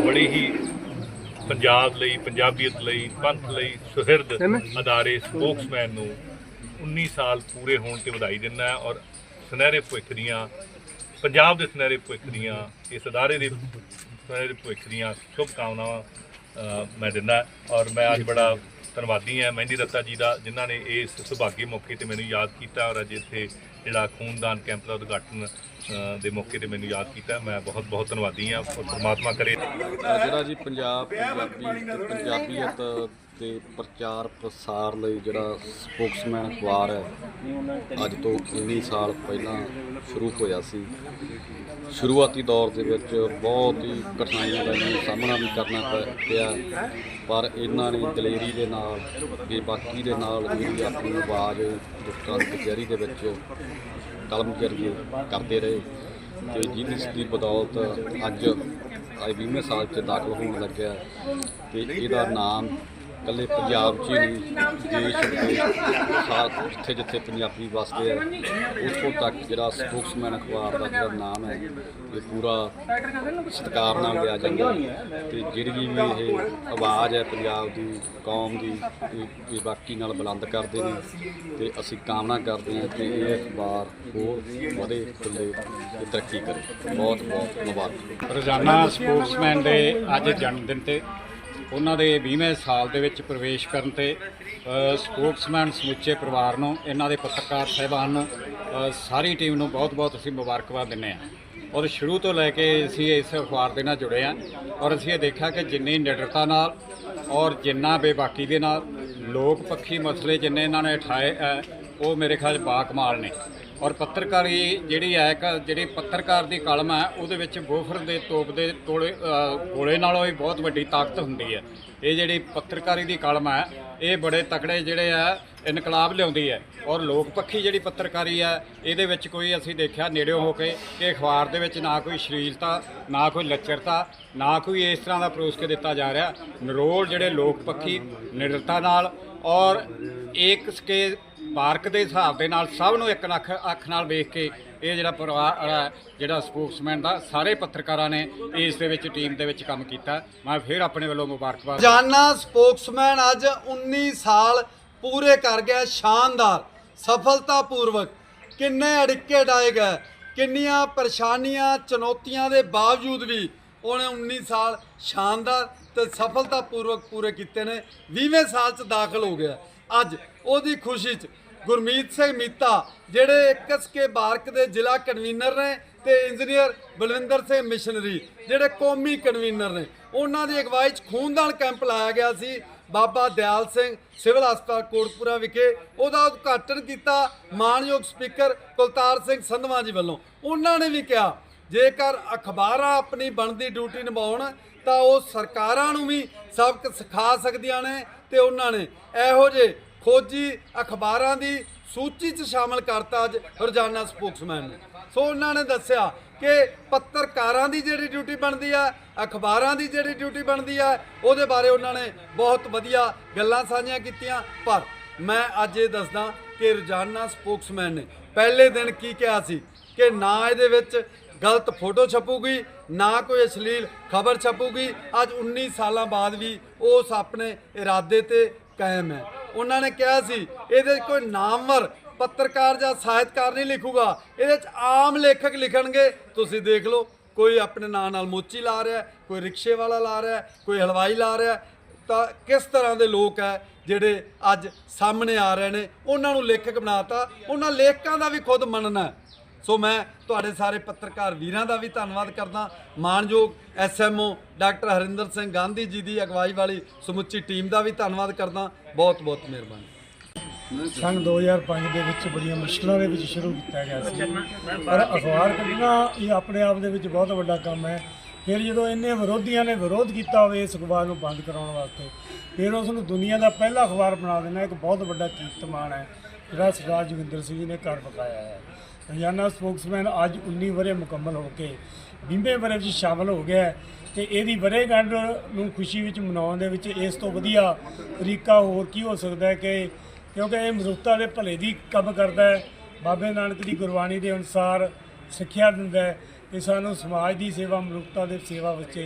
ਬੜੀ ਹੀ ਪੰਜਾਬ ਲਈ ਪੰਜਾਬੀਅਤ ਲਈ ਪੰਥ ਲਈ ਸੁਹਿਰਦ ਅਦਾਰੇ ਸਪੋਕਸਮੈਨ ਨੂੰ 19 ਸਾਲ ਪੂਰੇ ਹੋਣ ਤੇ ਵਧਾਈ ਦਿੰਦਾ ਔਰ ਸੁਨਹਿਰੇ ਭਵਿੱਖ ਦੀਆਂ ਪੰਜਾਬ ਦੇ ਸੁਨਹਿਰੇ ਭਵਿੱਖ ਦੀਆਂ ਇਸ ਅਦਾਰੇ ਦੇ ਸੁਨਹਿਰੇ ਭਵਿੱਖ ਦੀਆਂ ਸ਼ੁਭ ਕਾਮਨਾਵਾਂ ਮੈਂ ਦਿੰਦਾ ਔਰ ਮੈਂ ਅੱਜ ਬੜਾ ਧੰਨਵਾਦੀ ਹਾਂ ਮਹਿੰਦੀ ਰੱਤਾ ਜੀ ਦਾ, ਜਿਨ੍ਹਾਂ ਨੇ ਇਸ ਸੁਭਾਗੀ ਮੌਕੇ ਤੇ ਮੈਨੂੰ ਯਾਦ ਕੀਤਾ ਔਰ ਅੱਜ ਇੱਥੇ ਜਿਹੜਾ ਖੂਨਦਾਨ ਕੈਂਪ ਦਾ ਉਦਘਾਟਨ ਦੇ ਮੌਕੇ ਤੇ ਮੈਨੂੰ ਯਾਦ ਕੀਤਾ। ਮੈਂ ਬਹੁਤ ਬਹੁਤ ਧੰਨਵਾਦੀ ਹਾਂ, ਪਰਮਾਤਮਾ ਕਰੇ। ਜਿਹੜਾ ਜੀ ਪੰਜਾਬ ਪੰਜਾਬੀ ਤੇ ਪੰਜਾਬੀਅਤ ਦੇ ਪ੍ਰਚਾਰ ਪ੍ਰਸਾਰ ਲਈ ਜਿਹੜਾ ਸਪੋਕਸਮੈਨ ਅਖਬਾਰ ਹੈ, ਅੱਜ ਤੋਂ 19 ਸਾਲ ਪਹਿਲਾਂ ਸ਼ੁਰੂ ਹੋਇਆ ਸੀ। ਸ਼ੁਰੂਆਤੀ ਦੌਰ ਦੇ ਵਿੱਚ ਬਹੁਤ ਹੀ ਕਠਿਨਾਈਆਂ ਦਾ ਇਹਨਾਂ ਨੂੰ ਸਾਹਮਣਾ ਵੀ ਕਰਨਾ ਪ- ਪਿਆ, ਪਰ ਇਹਨਾਂ ਨੇ ਦਲੇਰੀ ਦੇ ਨਾਲ, ਬੇਬਾਕੀ ਦੇ ਨਾਲ ਮੇਰੀ ਆਪਣੀ ਆਵਾਜ਼ ਲੋਕਾਂ ਕਚਹਿਰੀ ਦੇ ਵਿੱਚ ਕਲਮ ਕਰੀਏ ਕਰਦੇ ਰਹੇ ਤੇ ਜਿਸ ਦੀ ਬਦੌਲਤ ਅੱਜ ਅੱਜ 20ਵੇਂ ਸਾਲ 'ਚ ਦਾਖਲ ਹੋਣ ਲੱਗਿਆ ਤੇ ਇਹਦਾ ਨਾਮ ਇਕੱਲੇ ਪੰਜਾਬ 'ਚ ਹੀ ਨਹੀਂ, ਦੇਸ਼ ਵਿਦੇਸ਼ ਸਾਰ ਜਿੱਥੇ ਜਿੱਥੇ ਪੰਜਾਬੀ ਵਸਦੇ ਆ, ਉੱਥੋਂ ਤੱਕ ਜਿਹੜਾ ਸਪੋਕਸਮੈਨ ਅਖਬਾਰ ਦਾ ਜਿਹੜਾ ਨਾਮ ਹੈ, ਇਹ ਪੂਰਾ ਸਤਿਕਾਰ ਨਾਲ ਲਿਆ ਜਾਂਦਾ ਹੈ। ਤੇ ਜਿਹੜੀ ਵੀ ਇਹ ਆਵਾਜ਼ ਹੈ ਪੰਜਾਬ ਦੀ, ਕੌਮ ਦੀ, ਇਹ ਇਹ ਬਾਕੀ ਨਾਲ ਬੁਲੰਦ ਕਰਦੇ ਨੇ, ਤੇ ਅਸੀਂ ਕਾਮਨਾ ਕਰਦੇ ਹਾਂ ਕਿ ਇਹ ਅਖਬਾਰ ਹੋਰ ਵਧੇ ਫੁੱਲੇ ਤੇ ਤਰੱਕੀ ਕਰੇ। ਬਹੁਤ ਬਹੁਤ ਮੁਬਾਰਕ ਰੋਜ਼ਾਨਾ ਸਪੋਰਟਸਮੈਨ ਦੇ ਅੱਜ ਜਨਮ ਦਿਨ ਤੇ ਉਹਨਾਂ ਦੇ 20ਵੇਂ ਸਾਲ ਦੇ ਵਿੱਚ ਪ੍ਰਵੇਸ਼ ਕਰਨ ਤੇ ਅ, ਸਪੋਰਟਸਮੈਨ ਸਮੁੱਚੇ ਪਰਿਵਾਰ ਨੂੰ ਇਹਨਾਂ ਦੇ ਪੱਤਰਕਾਰ ਸਹਿਬਾਨ ਨੂੰ ਸਾਰੀ ਟੀਮ ਨੂੰ ਬਹੁਤ-ਬਹੁਤ ਅਸੀਂ ਮੁਬਾਰਕਬਾਦ ਦਿੰਦੇ ਹਾਂ। ਔਰ ਸ਼ੁਰੂ ਤੋਂ ਲੈ ਕੇ ਅਸੀਂ ਇਸ ਅਖਬਾਰ ਦੇ ਨਾਲ ਜੁੜੇ ਹਾਂ ਔਰ ਅਸੀਂ ਇਹ ਦੇਖਿਆ ਕਿ ਜਿੰਨੀ ਨਿਡਰਤਾ ਨਾਲ ਔਰ ਜਿੰਨਾ ਬੇਬਾਕੀ ਦੇ ਨਾਲ ਲੋਕ ਪੱਖੀ ਮਸਲੇ ਜਿੰਨੇ ਇਹਨਾਂ ਨੇ ਉਠਾਏ ਹੈ ਉਹ ਮੇਰੇ ਖਿਆਲ 'ਚ ਬਾਕਮਾਲ ਨੇ। ਔਰ ਪੱਤਰਕਾਰੀ ਜਿਹੜੀ ਹੈ ਕ ਜਿਹੜੀ ਪੱਤਰਕਾਰ ਦੀ ਕਲਮ ਹੈ ਉਹਦੇ ਵਿੱਚ ਗੋਫਰ ਦੇ ਤੋਪ ਦੇ ਤੋਲੇ ਅ, ਗੋਲੇ ਨਾਲੋਂ ਵੀ ਬਹੁਤ ਵੱਡੀ ਤਾਕਤ ਹੁੰਦੀ ਹੈ। ਇਹ ਜਿਹੜੀ ਪੱਤਰਕਾਰੀ ਦੀ ਕਲਮ ਹੈ ਇਹ ਬੜੇ ਤਕੜੇ ਜਿਹੜੇ ਆ ਇਨਕਲਾਬ ਲਿਆਉਂਦੀ ਹੈ। ਔਰ ਲੋਕ ਪੱਖੀ ਜਿਹੜੀ ਪੱਤਰਕਾਰੀ ਹੈ ਇਹਦੇ ਵਿੱਚ ਕੋਈ ਅਸੀਂ ਦੇਖਿਆ ਨੇੜਿਓਂ ਹੋ ਕੇ ਕਿ ਅਖਬਾਰ ਦੇ ਵਿੱਚ ਨਾ ਕੋਈ ਸ਼ਲੀਲਤਾ ਨਾ ਕੋਈ ਲੱਚਰਤਾ ਨਾ ਕੋਈ ਇਸ ਤਰ੍ਹਾਂ ਦਾ ਪਰੋਸ ਕੇ ਦਿੱਤਾ ਜਾ ਰਿਹਾ। ਨਰੋਲ ਜਿਹੜੇ ਲੋਕ ਪੱਖੀ ਨਿਡਰਤਾ ਨਾਲ ਔਰ ਇੱਕ ਸਕੇ ਪਾਰਕ ਦੇ ਹਿਸਾਬ ਦੇ ਨਾਲ ਸਭ ਨੂੰ ਇੱਕ ਅੱਖ ਅੱਖ ਨਾਲ ਵੇਖ ਕੇ ਇਹ ਜਿਹੜਾ ਪਰਿਵਾਰ ਅ, ਜਿਹੜਾ ਸਪੋਕਸਮੈਨ ਦਾ ਸਾਰੇ ਪੱਤਰਕਾਰਾਂ ਨੇ ਇਸ ਦੇ ਵਿੱਚ ਟੀਮ ਦੇ ਵਿੱਚ ਕੰਮ ਕੀਤਾ। ਮੈਂ ਫਿਰ ਆਪਣੇ ਵੱਲੋਂ ਮੁਬਾਰਕਬਾਦ। ਜਾਨਾ ਸਪੋਕਸਮੈਨ ਅੱਜ 19 ਸਾਲ ਪੂਰੇ ਕਰ ਗਿਆ ਸ਼ਾਨਦਾਰ ਸਫਲਤਾਪੂਰਵਕ। ਕਿੰਨੇ ਅੜਿੱਕੇ ਡਾਏ ਗਏ ਕਿੰਨੀਆਂ ਪਰੇਸ਼ਾਨੀਆਂ ਚੁਣੌਤੀਆਂ ਦੇ ਬਾਵਜੂਦ ਵੀ ਉਹਨੇ 19 ਸਾਲ ਸ਼ਾਨਦਾਰ ਤੇ ਸਫਲਤਾਪੂਰਵਕ ਪੂਰੇ ਕੀਤੇ ਨੇ 20ਵੇਂ ਸਾਲ 'ਚ ਦਾਖਲ ਹੋ ਗਿਆ। ਅੱਜ ਉਹਦੀ ਖੁਸ਼ੀ 'ਚ ਗੁਰਮੀਤ ਸਿੰਘ ਮੀਤਾ, ਜਿਹੜੇ ਕੇ ਬਾਰਕ ਦੇ ਜ਼ਿਲ੍ਹਾ ਕਨਵੀਨਰ ਨੇ ਤੇ ਇੰਜੀਨੀਅਰ ਬਲਵਿੰਦਰ ਸਿੰਘ ਮਿਸ਼ਨਰੀ ਜਿਹੜੇ ਕੌਮੀ ਕਨਵੀਨਰ ਨੇ। ਉਹਨਾਂ ਦੀ ਅਗਵਾਈ 'ਚ ਖੂਨਦਾਨ ਕੈਂਪ ਲਾਇਆ ਗਿਆ ਸੀ। ਬਾਬਾ ਦਿਆਲ ਸਿੰਘ ਸਿਵਲ ਹਸਪਤਾਲ ਕੋਟਪੁਰਾ ਵਿਖੇ ਉਹਦਾ ਉਦਘਾਟਨ ਕੀਤਾ ਮਾਨਯੋਗ ਸਪੀਕਰ ਕੁਲਤਾਰ ਸਿੰਘ ਸੰਧਵਾ ਜੀ ਵੱਲੋਂ। ਉਹਨਾਂ ਨੇ ਵੀ ਕਿਹਾ ਜੇਕਰ ਅਖਬਾਰਾਂ ਆਪਣੀ ਬਣਦੀ ਡਿਊਟੀ ਨਿਭਾਉਣ, ਤਾਂ ਉਹ ਸਰਕਾਰਾਂ ਨੂੰ ਵੀ ਸਬਕ ਸਿਖਾ ਸਕਦੀਆਂ ਨੇ ਤੇ ਉਹਨਾਂ ਨੇ ਇਹੋ ਜਿਹੇ ਖੋਜੀ ਅਖਬਾਰਾਂ ਦੀ ਸੂਚੀ 'ਚ ਸ਼ਾਮਲ ਕਰਤਾ ਅੱਜ ਰੋਜ਼ਾਨਾ ਸਪੋਕਸਮੈਨ ਨੇ। ਸੋ ਉਹਨਾਂ ਨੇ ਦੱਸਿਆ ਕਿ ਪੱਤਰਕਾਰਾਂ ਦੀ ਜਿਹੜੀ ਡਿਊਟੀ ਬਣਦੀ ਆ, ਅਖਬਾਰਾਂ ਦੀ ਜਿਹੜੀ ਡਿਊਟੀ ਬਣਦੀ ਆ, ਉਹਦੇ ਬਾਰੇ ਉਹਨਾਂ ਨੇ ਬਹੁਤ ਵਧੀਆ ਗੱਲਾਂ ਸਾਂਝੀਆਂ ਕੀਤੀਆਂ। ਪਰ ਮੈਂ ਅੱਜ ਇਹ ਦੱਸਦਾ ਕਿ ਰੋਜ਼ਾਨਾ ਸਪੋਕਸਮੈਨ ਨੇ ਪਹਿਲੇ ਦਿਨ ਕੀ ਕਿਹਾ ਸੀ? ਕਿ ਨਾ ਇਹਦੇ ਵਿੱਚ ਗਲਤ ਫੋਟੋ ਛਪੂਗੀ, ਨਾ ਕੋਈ ਅਸ਼ਲੀਲ ਖਬਰ ਛਪੂਗੀ। ਅੱਜ 19 ਸਾਲਾਂ ਬਾਅਦ ਵੀ ਉਸ ਆਪਣੇ ਇਰਾਦੇ ਤੇ ਕਾਇਮ ਹੈ। ਉਹਨਾਂ ਨੇ ਕਿਹਾ ਸੀ, ਇਹਦੇ 'ਚ ਕੋਈ ਨਾਮਵਰ, ਪੱਤਰਕਾਰ ਜਾਂ ਸਾਹਿਤਕਾਰ ਨਹੀਂ ਲਿਖੂਗਾ। ਇਹਦੇ 'ਚ ਆਮ ਲੇਖਕ ਲਿਖਣਗੇ। ਤੁਸੀਂ ਦੇਖ ਲਓ, ਕੋਈ ਆਪਣੇ ਨਾਂ ਨਾਲ ਮੋਚੀ ਲਾ ਰਿਹਾ ਕੋਈ ਰਿਕਸ਼ੇ ਵਾਲਾ ਲਾ ਰਿਹਾ ਕੋਈ ਹਲਵਾਈ ਲਾ ਰਿਹਾ ਤਾਂ ਕਿਸ ਤਰ੍ਹਾਂ ਦੇ ਲੋਕ ਹੈ ਜਿਹੜੇ ਅੱਜ ਸਾਹਮਣੇ ਆ ਰਹੇ ਨੇ? ਉਹਨਾਂ ਨੂੰ ਲੇਖਕ ਬਣਾਤਾ। ਉਹਨਾਂ ਲੇਖਕਾਂ ਦਾ ਵੀ ਖੁਦ ਮੰਨਣਾ ਸੋ ਮੈਂ ਤੁਹਾਡੇ ਸਾਰੇ ਪੱਤਰਕਾਰ ਵੀਰਾਂ ਦਾ ਵੀ ਧੰਨਵਾਦ ਕਰਦਾ। ਮਾਨਯੋਗ ਐਸਐਮਓ ਡਾਕਟਰ ਹਰਿੰਦਰ ਸਿੰਘ ਗਾਂਧੀ ਜੀ ਦੀ ਅਗਵਾਈ ਵਾਲੀ ਸਮੁੱਚੀ ਟੀਮ ਦਾ ਵੀ ਧੰਨਵਾਦ ਕਰਦਾ। ਬਹੁਤ ਬਹੁਤ ਮਿਹਰਬਾਨੀ ਸੰਨ 2005 ਦੇ ਵਿੱਚ ਬੜੀਆਂ ਮੁਸ਼ਕਲਾਂ ਦੇ ਵਿੱਚ ਸ਼ੁਰੂ ਕੀਤਾ ਗਿਆ ਸੀ। ਪਰ ਅਖਬਾਰ ਕੱਢਣਾ ਇਹ ਆਪਣੇ ਆਪ ਦੇ ਵਿੱਚ ਬਹੁਤ ਵੱਡਾ ਕੰਮ ਹੈ। ਫਿਰ ਜਦੋਂ ਇੰਨੇ ਵਿਰੋਧੀਆਂ ਨੇ ਵਿਰੋਧ ਕੀਤਾ ਹੋਵੇ ਇਸ ਅਖਬਾਰ ਨੂੰ ਬੰਦ ਕਰਾਉਣ ਵਾਸਤੇ, ਫਿਰ ਉਸ ਨੂੰ ਦੁਨੀਆ ਦਾ ਪਹਿਲਾ ਅਖਬਾਰ ਬਣਾ ਦੇਣਾ ਇੱਕ ਬਹੁਤ ਵੱਡਾ ਕੀਰਤਮਾਨ ਹੈ, ਜਿਹੜਾ ਸਰਦਾਰ ਜੋਗਿੰਦਰ ਸਿੰਘ ਜੀ ਨੇ ਕਰ ਪਕਾਇਆ ਹੈ। ਖਜ਼ਾਨਾ ਸਪੋਕਸਮੈਨ ਅੱਜ 19 ਵਰੇ ਮੁਕੰਮਲ ਹੋ ਕੇ 20ਵੇਂ ਵਰੇ ਵਿੱਚ ਸ਼ਾਮਲ ਹੋ ਗਿਆ ਹੈ ਤੇ ਇਹਦੀ ਵਰੇਗੰਢ ਨੂੰ ਖੁਸ਼ੀ ਵਿੱਚ ਮਨਾਉਣ ਦੇ ਵਿੱਚ ਇਸ ਤੋਂ ਵਧੀਆ ਤਰੀਕਾ ਹੋਰ ਕੀ ਹੋ ਸਕਦਾ ਹੈ ਕਿ ਕਿਉਂਕਿ ਇਹ ਮਨੁੱਖਤਾ ਦੇ ਭਲੇ ਦੀ ਕੰਮ ਕਰਦਾ ਹੈ। ਬਾਬੇ ਨਾਨਕ ਦੀ ਗੁਰਬਾਣੀ ਦੇ ਅਨੁਸਾਰ ਸਿੱਖਿਆ ਦਿੰਦਾ ਹੈ ਇਹ ਸਾਨੂੰ ਸਮਾਜ ਦੀ ਸੇਵਾ ਮਨੁੱਖਤਾ ਦੇ ਸੇਵਾ ਵਿੱਚ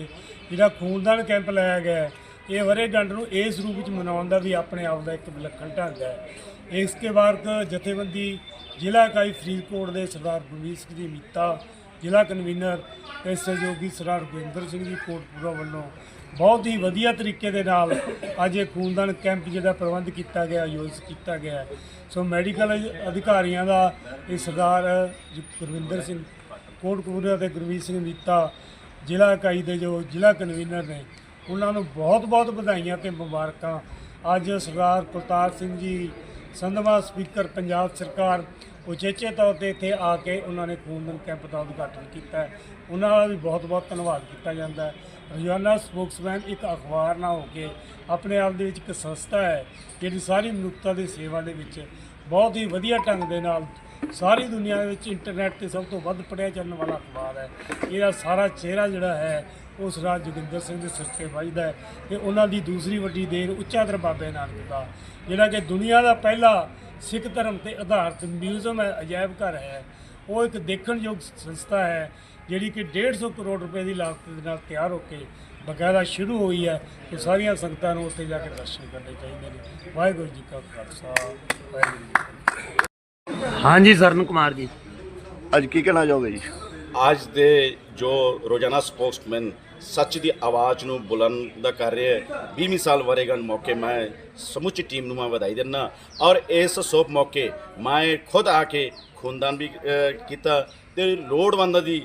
ਜਿਹੜਾ ਖੂਨਦਾਨ ਕੈਂਪ ਲਾਇਆ ਗਿਆ ਇਹ ਵਰੇਗੰਢ ਨੂੰ ਇਸ ਰੂਪ ਵਿੱਚ ਮਨਾਉਣ ਦਾ ਵੀ ਆਪਣੇ ਆਪ ਦਾ ਇੱਕ ਵਿਲੱਖਣ ਢੰਗ ਹੈ। ਇਸ ਕੇ ਬਾਅਦ ਜਥੇਬੰਦੀ ਜ਼ਿਲ੍ਹਾ ਇਕਾਈ ਫਰੀਦਕੋਟ ਦੇ ਸਰਦਾਰ ਗੁਰਮੀਤ ਸਿੰਘ ਜੀ ਮੀਤਾ, ਜ਼ਿਲ੍ਹਾ ਕਨਵੀਨਰ ਤੇ ਸਹਿਯੋਗੀ ਸਰਦਾਰ ਗੁਰਿੰਦਰ ਸਿੰਘ ਜੀ ਕੋਟਪੂਰਾ ਵੱਲੋਂ ਬਹੁਤ ਹੀ ਵਧੀਆ ਤਰੀਕੇ ਦੇ ਨਾਲ ਅੱਜ ਇਹ ਖੂਨਦਾਨ ਕੈਂਪ ਜਿਹੜਾ ਪ੍ਰਬੰਧ ਕੀਤਾ ਗਿਆ, ਆਯੋਜਿਤ ਕੀਤਾ ਗਿਆ ਸੋ ਮੈਡੀਕਲ ਅਧਿਕਾਰੀਆਂ ਦਾ ਇਹ ਸਰਦਾਰ ਗੁਰਵਿੰਦਰ ਸਿੰਘ ਕੋਟਕਪੂਰਾ ਤੇ ਗੁਰਮੀਤ ਸਿੰਘ ਮੀਤਾ ਜ਼ਿਲ੍ਹਾ ਇਕਾਈ ਦੇ ਜੋ ਜ਼ਿਲ੍ਹਾ ਕਨਵੀਨਰ ਨੇ ਉਹਨਾਂ ਨੂੰ ਬਹੁਤ-ਬਹੁਤ ਵਧਾਈਆਂ ਤੇ ਮੁਬਾਰਕਾਂ। ਅੱਜ ਸਰਦਾਰ ਕੁਲਤਾਰ ਸਿੰਘ ਜੀ, ਸੰਧਵਾ ਸਪੀਕਰ ਪੰਜਾਬ ਸਰਕਾਰ ਉਚੇਚੇ ਤੌਰ ਤੇ ਇੱਥੇ ਆ ਕੇ ਉਹਨਾਂ ਨੇ ਖੂਨਦਾਨ ਕੈਂਪ ਦਾ ਉਦਘਾਟਨ ਕੀਤਾ। ਉਹਨਾਂ ਦਾ ਵੀ ਬਹੁਤ-ਬਹੁਤ ਧੰਨਵਾਦ ਕੀਤਾ ਜਾਂਦਾ। ਹੈ ਰੋਜ਼ਾਨਾ ਸਪੋਕਸਮੈਨ ਇੱਕ ਅਖਬਾਰ ਨਾ ਹੋ ਕੇ ਆਪਣੇ ਆਪ ਦੇ ਵਿੱਚ ਇੱਕ ਸੰਸਥਾ ਹੈ, ਜਿਹੜੀ ਸਾਰੀ ਮਨੁੱਖਤਾ ਦੀ ਸੇਵਾ ਦੇ ਵਿੱਚ ਬਹੁਤ ਹੀ ਵਧੀਆ ਢੰਗ ਦੇ ਨਾਲ ਸਾਰੀ ਦੁਨੀਆ ਦੇ ਵਿੱਚ ਇੰਟਰਨੈਟ ਤੇ ਸਭ ਤੋਂ ਵੱਧ ਪੜ੍ਹਿਆ ਚੱਲਣ ਵਾਲਾ ਅਖਬਾਰ ਹੈ। ਇਹਦਾ ਸਾਰਾ ਚਿਹਰਾ ਜਿਹੜਾ ਹੈ ਉਹ ਸਰਦਾਰ ਜੋਗਿੰਦਰ ਸਿੰਘ ਦੇ ਸਿਰ ਤੇ ਵੱਜਦਾ ਹੈ ਤੇ ਉਹਨਾਂ ਦੀ ਦੂਸਰੀ ਵੱਡੀ ਦੇਣ ਉੱਚਾਦਰ ਬਾਬੇ ਨਾਨਕ ਦਾ। ਜਿਹੜਾ ਕਿ ਦੁਨੀਆ ਦਾ ਪਹਿਲਾ ਸਿੱਖ ਧਰਮ ਤੇ ਆਧਾਰਿਤ ਮਿਊਜ਼ੀਅਮ ਹੈ ਅਜਾਇਬ ਘਰ ਹੈ। ਉਹ ਇੱਕ ਦੇਖਣਯੋਗ ਸੰਸਥਾ ਹੈ ਜਿਹੜੀ ਕਿ 150 ਕਰੋੜ ਰੁਪਏ ਦੀ ਲਾਗਤ ਦੇ ਨਾਲ ਤਿਆਰ ਹੋ ਕੇ ਬਕਾਇਦਾ ਸ਼ੁਰੂ ਹੋਈ ਹੈ ਤੇ ਸਾਰੀਆਂ ਸੰਗਤਾਂ ਨੂੰ ਉੱਥੇ ਜਾ ਕੇ ਦਰਸ਼ਨ ਕਰਨੇ ਚਾਹੀਦੇ ਨੇ। ਵਾਹਿਗੁਰੂ ਜੀ ਕਾ ਖਾਲਸਾ ਵਾਹਿਗੁਰੂ ਜੀ ਕੀ ਫਤਿਹ। ਹਾਂਜੀ ਸਰਨ ਕੁਮਾਰ ਜੀ। ਅੱਜ ਕੀ ਕਹਿਣਾ ਚਾਹੋਗੇ ਜੀ? ਅੱਜ ਦੇ ਜੋ ਰੋਜ਼ਾਨਾ ਸਪੋਕਸਮੈਨ ਸੱਚ ਦੀ ਆਵਾਜ਼ ਨੂੰ ਬੁਲੰਦ ਕਰ ਰਿਹਾ ਹੈ। 20ਵੀਂ ਸਾਲ ਵਰੇਗੰਢ ਮੌਕੇ ਮੈਂ ਸਮੁੱਚੀ ਟੀਮ ਨੂੰ ਮੈਂ ਵਧਾਈ ਦਿੰਦਾ ਔਰ ਇਸ ਸ਼ੁਭ ਮੌਕੇ ਮੈਂ ਖੁਦ ਆ ਕੇ ਖੂਨਦਾਨ ਵੀ ਕੀਤਾ ਤੇ ਲੋੜਵੰਦ ਦੀ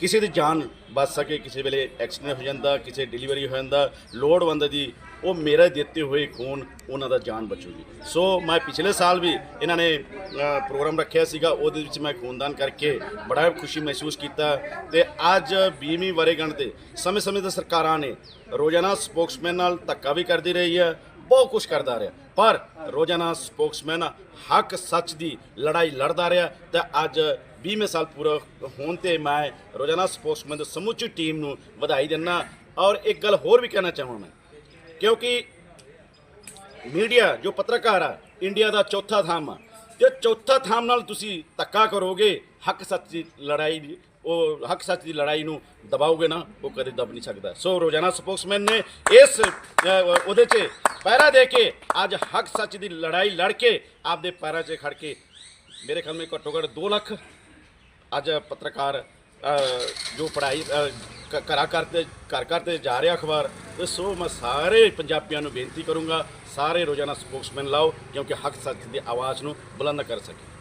ਕਿਸੇ ਦੀ ਜਾਨ ਬਚ ਸਕੇ, ਕਿਸੇ ਵੇਲੇ ਐਕਸੀਡੈਂਟ ਹੋ ਜਾਂਦਾ, ਕਿਸੇ ਡਿਲੀਵਰੀ ਹੋ ਜਾਂਦਾ, ਲੋੜਵੰਦ ਦੀ ਉਹ ਮੇਰੇ ਦਿੱਤੇ ਹੋਏ ਖੂਨ ਉਹਨਾਂ ਦਾ ਜਾਨ ਬਚੂਗੀ ਸੋ ਮੈਂ ਪਿਛਲੇ ਸਾਲ ਵੀ ਇਹਨਾਂ ਨੇ ਪ੍ਰੋਗਰਾਮ ਰੱਖਿਆ ਸੀਗਾ, ਉਹਦੇ ਵਿੱਚ ਮੈਂ ਖੂਨਦਾਨ ਕਰਕੇ ਬੜਾ ਖੁਸ਼ੀ ਮਹਿਸੂਸ ਕੀਤਾ ਤੇ ਅੱਜ 20ਵੀਂ ਵਰੇਗੰਢ ਤੇ ਸਮੇਂ-ਸਮੇਂ ਤੇ ਸਰਕਾਰਾਂ ਨੇ ਰੋਜ਼ਾਨਾ ਸਪੋਕਸਮੈਨ ਨਾਲ ਧੱਕਾ ਵੀ ਕਰਦੀ ਰਹੀ ਹੈ, ਬਹੁਤ ਕੁਝ ਕਰਦਾ ਰਿਹਾ। ਪਰ ਰੋਜ਼ਾਨਾ ਸਪੋਕਸਮੈਨ ਹੱਕ ਸੱਚ ਦੀ ਲੜਾਈ ਲੜਦਾ ਰਿਹਾ ਤੇ ਅੱਜ 20ਵੇਂ ਸਾਲ ਪੂਰਾ ਹੋਣ ਤੇ ਮੈਂ ਰੋਜ਼ਾਨਾ ਸਪੋਕਸਮੈਨ ਦੀ ਸਮੁੱਚੀ ਟੀਮ ਨੂੰ ਵਧਾਈ ਦਿੰਦਾ ਔਰ ਇੱਕ ਗੱਲ ਹੋਰ ਵੀ ਕਹਿਣਾ ਚਾਹਾਂ ਮੈਂ। ਕਿਉਂਕਿ ਮੀਡੀਆ, ਜੋ ਪੱਤਰਕਾਰ ਆ, ਇੰਡੀਆ ਦਾ ਚੌਥਾ ਥੰਮ ਆ। ਜੇ ਚੌਥਾ ਥੰਮ ਨਾਲ ਤੁਸੀਂ ਧੱਕਾ ਕਰੋਗੇ, ਹੱਕ ਸੱਚ ਦੀ ਲੜਾਈ ਦੀ, ਉਹ ਹੱਕ ਸੱਚ ਦੀ ਲੜਾਈ ਨੂੰ ਦਬਾਓਗੇ ਨਾ, ਉਹ ਕਦੇ ਦਬ ਨਹੀਂ ਸਕਦਾ। ਸੋ ਰੋਜ਼ਾਨਾ ਸਪੋਕਸਮੈਨ ਨੇ ਇਸ ਉਹਦੇ 'ਚ ਪੈਰਾ ਦੇ ਕੇ ਅੱਜ ਹੱਕ ਸੱਚ ਦੀ ਲੜਾਈ ਲੜ ਕੇ ਆਪਦੇ ਪੈਰਾਂ 'ਚ ਖੜ ਕੇ, ਮੇਰੇ ਖਿਆਲ ਮੇ ਘੱਟੋ ਘੱਟ 2 ਲੱਖ ਅੱਜ ਪੱਤਰਕਾਰ ਜੋ ਪੜ੍ਹਾਈ ਅ, ਘਰ 'ਤੇ ਘਰ ਘਰ ਤੇ ਜਾ ਰਿਹਾ ਅਖਬਾਰ ਤੇ ਸੋ ਮੈਂ ਸਾਰੇ ਪੰਜਾਬੀਆਂ ਨੂੰ ਬੇਨਤੀ ਕਰੂੰਗਾ ਸਾਰੇ ਰੋਜ਼ਾਨਾ ਸਪੋਕਸਮੈਨ ਲਾਓ ਕਿਉਂਕਿ ਹੱਕ ਸੱਚ ਦੀ ਆਵਾਜ਼ ਨੂੰ ਬੁਲੰਦ ਕਰ ਸਕੇ।